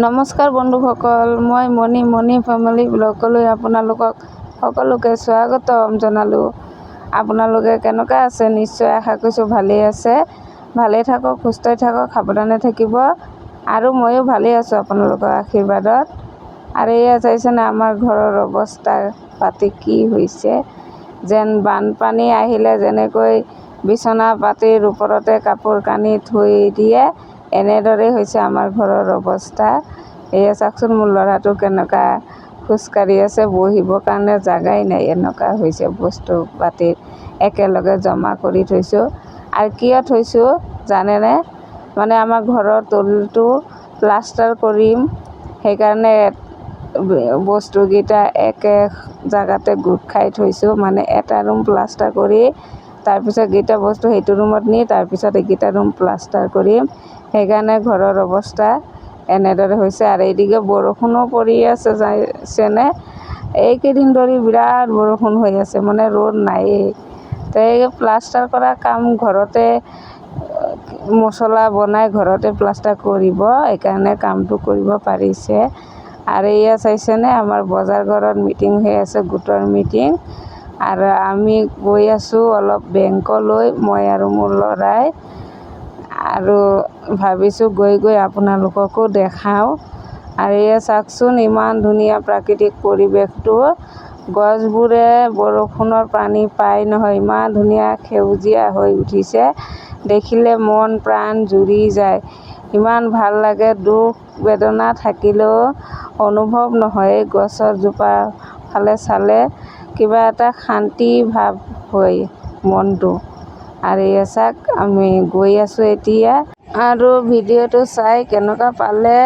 নমস্কাৰ বন্ধুসকল, মই মণি মণি ফেমিলি ব্লগলৈ আপোনালোকক সকলোকে স্বাগতম জনালোঁ। আপোনালোকে কেনেকুৱা আছে? নিশ্চয় আশা কৰিছোঁ ভালেই আছে। ভালেই থাকক, সুস্থই থাকক, সাৱধানে থাকিব। আৰু ময়ো ভালেই আছোঁ আপোনালোকৰ আশীৰ্বাদত। আৰু এয়া চাইছেনে আমাৰ ঘৰৰ অৱস্থা পাতি কি হৈছে? যেন বানপানী আহিলে যেনেকৈ বিচনা পাতিৰ ওপৰতে কাপোৰ কানি থৈ দিয়ে এনেদৰেই হৈছে আমাৰ ঘৰৰ অৱস্থা। এয়া চাওকচোন মোৰ ল'ৰাটো কেনেকুৱা খোজকাঢ়ি আছে, বহিবৰ কাৰণে জাগাই নাই, এনেকুৱা হৈছে বস্তু পাতি একেলগে জমা কৰি থৈছোঁ। আৰু কিয় থৈছোঁ জানেনে? মানে আমাৰ ঘৰৰ তলটো প্লাষ্টাৰ কৰিম, সেইকাৰণে বস্তুকেইটা একে জেগাতে গোট খাই থৈছোঁ। মানে এটা ৰুম প্লাষ্টাৰ কৰি, তাৰপিছত কেইটা বস্তু সেইটো ৰুমত নি, তাৰপিছত এইকেইটা ৰুম প্লাষ্টাৰ কৰিম। সেইকাৰণে ঘৰৰ অৱস্থা এনেদৰে হৈছে। আৰু এইদিকে বৰষুণো পৰি আছে যাইছেনে এইকেইদিন ধৰি বিৰাট বৰষুণ হৈ আছে মানে ৰ'দ নায়েই। তো প্লাষ্টাৰ কৰা কাম ঘৰতে, মছলা বনাই ঘৰতে প্লাষ্টাৰ কৰিব, সেইকাৰণে কামটো কৰিব পাৰিছে। আৰু এয়া চাইছেনে, আমাৰ বজাৰ ঘৰত মিটিং হৈ আছে, গোটৰ মিটিং। আৰু আমি গৈ আছোঁ অলপ বেংকলৈ, মই আৰু মোৰ ল'ৰাই। আৰু ভাবিছোঁ গৈ গৈ আপোনালোককো দেখাওঁ। আৰু এয়া চাওকচোন ইমান ধুনীয়া প্ৰাকৃতিক পৰিৱেশটো। গছবোৰে বৰষুণৰ পানী পাই নহয় ইমান ধুনীয়া সেউজীয়া হৈ উঠিছে। দেখিলে মন প্ৰাণ জুৰি যায়। ইমান ভাল লাগে দুখ বেদনা থাকিলেও অনুভৱ নহয়। এই গছৰ জোপা ফালে চালে কিবা এটা শান্তি ভাৱ হয় মনটো। আৰু এয়া চাওক আমি গৈ আছোঁ এতিয়া। আৰু ভিডিঅ'টো চাই কেনেকুৱা পালে,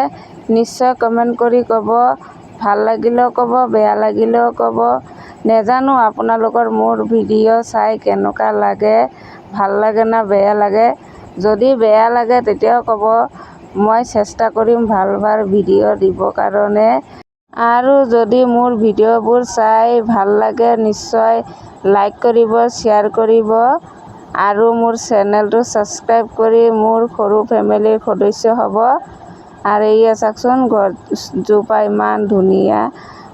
নিশ্চয় কমেণ্ট কৰি ক'ব। ভালো লাগিলেও ক'ব, বেয়া লাগিলেও ক'ব। নেজানো আপোনালোকৰ মোৰ ভিডিঅ' চাই কেনেকুৱা লাগে, ভালো লাগে না বেয়া লাগে। যদি বেয়া লাগে তেতিয়াও ক'ব। মই চেষ্টা কৰিম ভালো ভালো ভিডিঅ' দিবৰ কাৰণে। আৰু যদি মোৰ ভিডিঅ'বোৰ চাই ভালো লাগে, নিশ্চয় লাইক কৰিব, শ্বেয়াৰ কৰিব। আৰু মোৰ চেনেলটো ছাবস্ক্ৰাইব কৰি মোৰ সৰু ফেমিলিৰ সদস্য হ'ব। আৰু এয়া চাওকচোন, গছজোপা ইমান ধুনীয়া।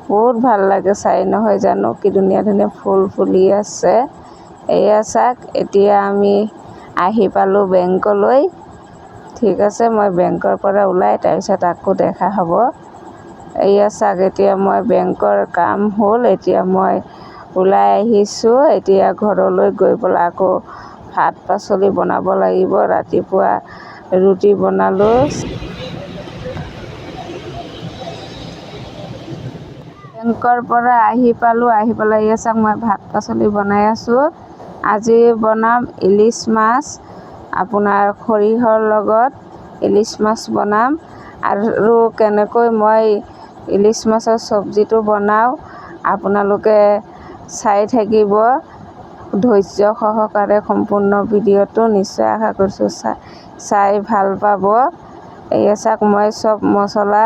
বহুত ভালো লাগে চাই, নহয় জানো? কি ধুনীয়া ধুনীয়া ফুল ফুলি আছে। এয়া চাওক, এতিয়া আমি আহি পালোঁ বেংকলৈ। ঠিক আছে, মই বেংকৰ পৰা ওলাই, তাৰপিছত আকৌ দেখা হ'ব। এয়া চাওক, এতিয়া মই বেংকৰ কাম হ'ল, এতিয়া মই ওলাই আহিছোঁ, এতিয়া ঘৰলৈ গৈ পেলাই আকৌ ভাত পাচলি বনাব লাগিব ৰাতিপুৱা ৰুটি বনালোঁ। বেংকৰ পৰা আহি পালোঁ আহি পেলাই চাওক মই ভাত পাচলি বনাই আছোঁ। আজি বনাম ইলিচ মাছ আপোনাৰ সৰিয়হৰ লগত ইলিচ মাছ বনাম। আৰু কেনেকৈ মই ইলিচ মাছৰ চব্জিটো বনাওঁ আপোনালোকে চাই থাকিব। ধৈৰ্য সহকাৰে সম্পূৰ্ণ ভিডিঅ'টো নিশ্চয় আশা কৰিছোঁ। চাই চাই ভাল পাব। এয়া চাওক মই চব মছলা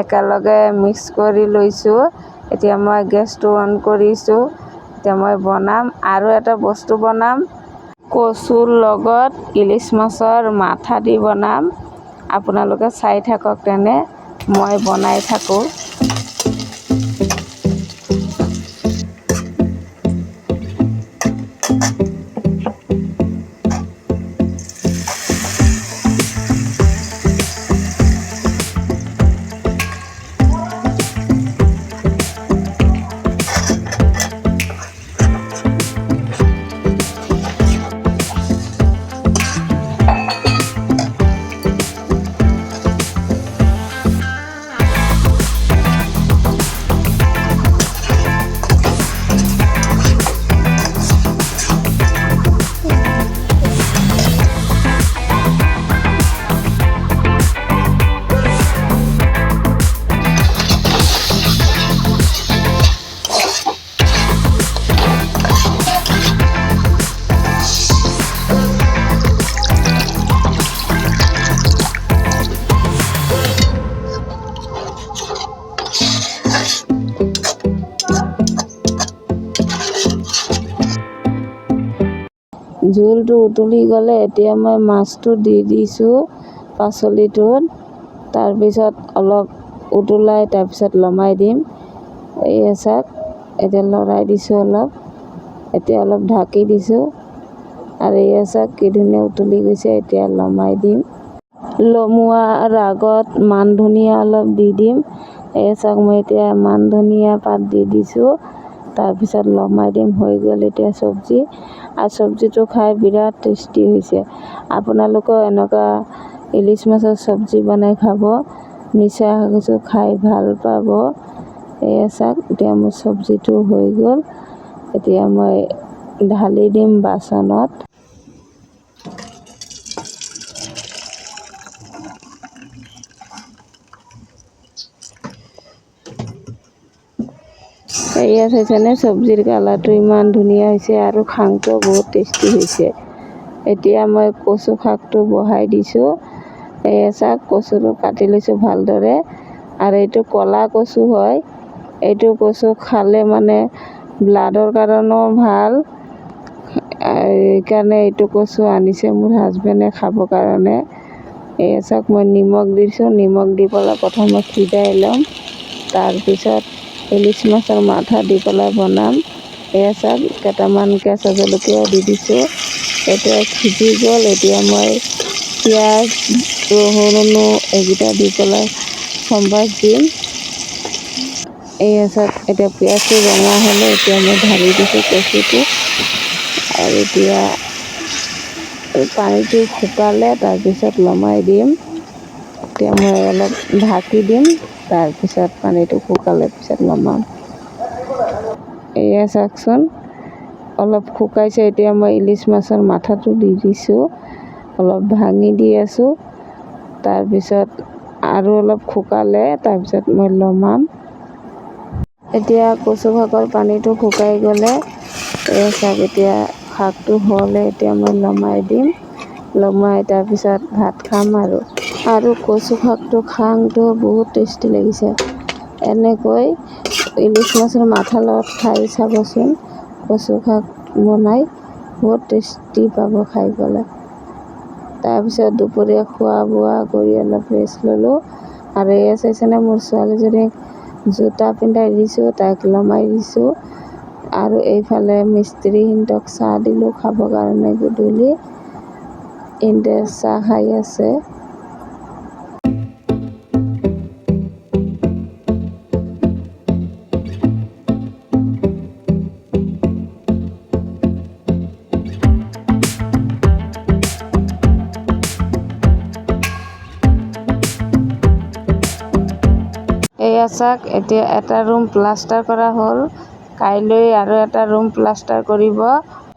একেলগে মিক্স কৰি লৈছোঁ। এতিয়া মই গেছটো অন কৰিছোঁ। এতিয়া মই বনাম আৰু এটা বস্তু বনাম। কচুৰ লগত ইলিচ মাছৰ মাথা দি বনাম। আপোনালোকে চাই থাকক তেনে। মই বনাই থাকোঁ। জোলটো উতলি গ'লে এতিয়া মই মাছটো দি দিছোঁ পাচলিটোত। তাৰপিছত অলপ উতলাই তাৰপিছত নমাই দিম। এয়া চাওক, এতিয়া লৰাই দিছোঁ অলপ। এতিয়া অলপ ঢাকি দিছোঁ। আৰু এয়া চাওক, কি ধুনীয়া উতলি গৈছে, এতিয়া নমাই দিম। নমোৱাৰ আগত মান ধনিয়া অলপ দি দিম। এয়া চাওক, মই এতিয়া মান ধনিয়া পাত দি দিছোঁ। তাৰপিছত নমাই দিম, হৈ গ'ল এতিয়া চব্জি। আৰু চব্জিটো খাই বিৰাট টেষ্টি হৈছে। আপোনালোকেও এনেকুৱা ইলিচ মাছৰ চব্জি বনাই খাব। নিশ্চয় আশা খাই ভালো পাব। এয়া চাওক, এতিয়া মোৰ চব্জিটো হৈ গ'ল। এতিয়া মই ঢালি দিম বাচনত। এয়া চাইছেনে চব্জিৰ কালাৰটো ইমান ধুনীয়া হৈছে আৰু খাংটো বহুত টেষ্টি হৈছে। এতিয়া মই কচু শাকটো বহাই দিছোঁ। এয়া চাওক কচুটো কাটি লৈছোঁ ভালদৰে। আৰু এইটো ক'লা কচু হয়। এইটো কচু খালে মানে ব্লাডৰ কাৰণেও ভালো। সেইকাৰণে এইটো কচু আনিছে মোৰ হাজবেণ্ডে খাবৰ কাৰণে। এয়া চাওক মই নিমখ দিছোঁ। নিমখ দি পেলাই প্ৰথমে সিজাই ল'ম। তাৰপিছত ইলিচ মাছৰ মাথা দি পেলাই বনাম। এয়া চাওক কেইটামান কেঁচা জলকীয়াও দি দিছোঁ। এতিয়া সিজি গ'ল, এতিয়া মই পিঁয়াজ ৰহুনো এইকেইটা দি পেলাই সম্বাস দিম। এয়া চাওক এতিয়া পিঁয়াজটো ৰঙা হ'লে এতিয়া মই ঢালি দিছোঁ কচুটো। আৰু এতিয়া পানীটো শুকালে, তাৰপিছত নমাই দিম। এতিয়া মই অলপ ঢাকি দিম। তাৰপিছত পানীটো শুকালে পিছত নমাম এয়া চাওকচোন। অলপ শুকাইছে এতিয়া মই ইলিচ মাছৰ মাথাটো দি দিছোঁ অলপ ভাঙি দি আছোঁ। তাৰপিছত আৰু অলপ শুকালে তাৰপিছত মই নমাম এতিয়া কচু শাকৰ পানীটো শুকাই গ'লে এয়া চাওক এতিয়া শাকটো হ'লে এতিয়া মই নমাই দিম। নমাই তাৰপিছত ভাত খাম আৰু। আৰু কচু শাকটো খাওঁতেও বহুত টেষ্টি লাগিছে। এনেকৈ ইলিচ মাছৰ মাথাৰ লগত খাই চাবচোন কচু শাক বনাই বহুত টেষ্টি পাব খাই পেলাই। তাৰপিছত দুপৰীয়া খোৱা বোৱা কৰি অলপ ৰেষ্ট ল'লোঁ। আৰু এয়া চাইছেনে মোৰ ছোৱালীজনীক জোতা পিন্ধাই দিছোঁ, তাইক নমাই দিছোঁ। আৰু এইফালে মিস্ত্ৰীহঁতক চাহ দিলোঁ, খাবৰ কাৰণে গধূলি। ইহঁতে চাহ খাই আছে। চাওক এতিয়া এটা ৰুম প্লাষ্টাৰ কৰা হ'ল। কাইলৈ আৰু এটা ৰুম প্লাষ্টাৰ কৰিব।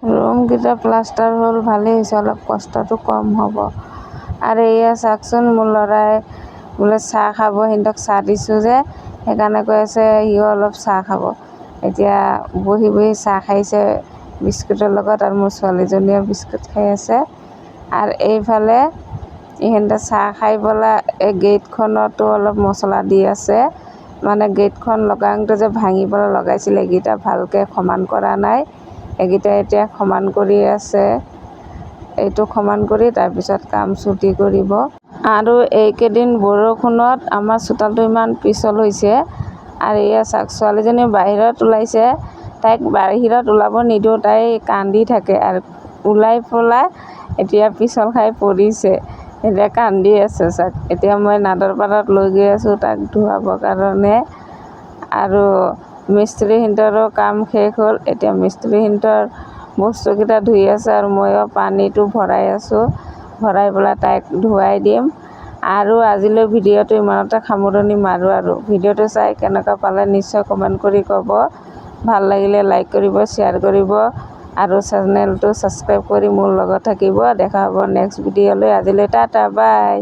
ৰুমকেইটা প্লাষ্টাৰ হ'ল, ভালেই হৈছে, অলপ কষ্টটো কম হ'ব। আৰু এয়া চাওকচোন মোৰ ল'ৰাই বোলে চাহ খাব, সিহঁতক চাহ দিছোঁ যে। সেইকাৰণে কৈ আছে, সিও অলপ চাহ খাব। এতিয়া বহি বহি চাহ খাইছে, বিস্কুটৰ লগত আৰু মোৰ ছোৱালীজনীয়েও বিস্কুট খাই আছে। আৰু এইফালে ইহঁতে চাহ খাই পেলাই এই গেটখনতো অলপ মছলা দি আছে। মানে গেটখন লগাওঁতে যে ভাঙি পেলাই লগাইছিলে, এইকেইটা ভালকৈ সমান কৰা নাই। এইকেইটা এতিয়া সমান কৰি আছে। এইটো সমান কৰি তাৰপিছত কাম চুটি কৰিব। আৰু এইকেইদিন বৰষুণত আমাৰ চোতালটো ইমান পিছল হৈছে আৰু এয়া চাওক ছোৱালীজনী বাহিৰত ওলাইছে। তাইক বাহিৰত ওলাব নিদিওঁ, তাই কান্দি থাকে আৰু ওলাই পেলাই এতিয়া পিছল খাই পৰিছে। এতিয়া কান্দি আছে চাওক এতিয়া মই নাদৰ পাৰত লৈ গৈ আছোঁ তাক ধুৱাবৰ কাৰণে। আৰু মিস্ত্ৰীহঁতৰো কাম শেষ হ'ল। এতিয়া মিস্ত্ৰীহঁতৰ বস্তুকেইটা ধুই আছে আৰু ময়ো পানীটো ভৰাই আছোঁ। ভৰাই পেলাই তাইক ধুৱাই দিম। আৰু আজিলৈ ভিডিঅ'টো ইমানতে সামৰণি মাৰোঁ আৰু। ভিডিঅ'টো চাই কেনেকুৱা পালে নিশ্চয় কমেণ্ট কৰি ক'ব। ভালো লাগিলে লাইক কৰিব, শ্বেয়াৰ কৰিব। আৰু চেনেলটো ছাবস্ক্ৰাইব কৰি মোৰ লগত থাকিব। দেখা হ'ব নেক্সট ভিডিঅ'লৈ আজিলৈ টাটা বাই।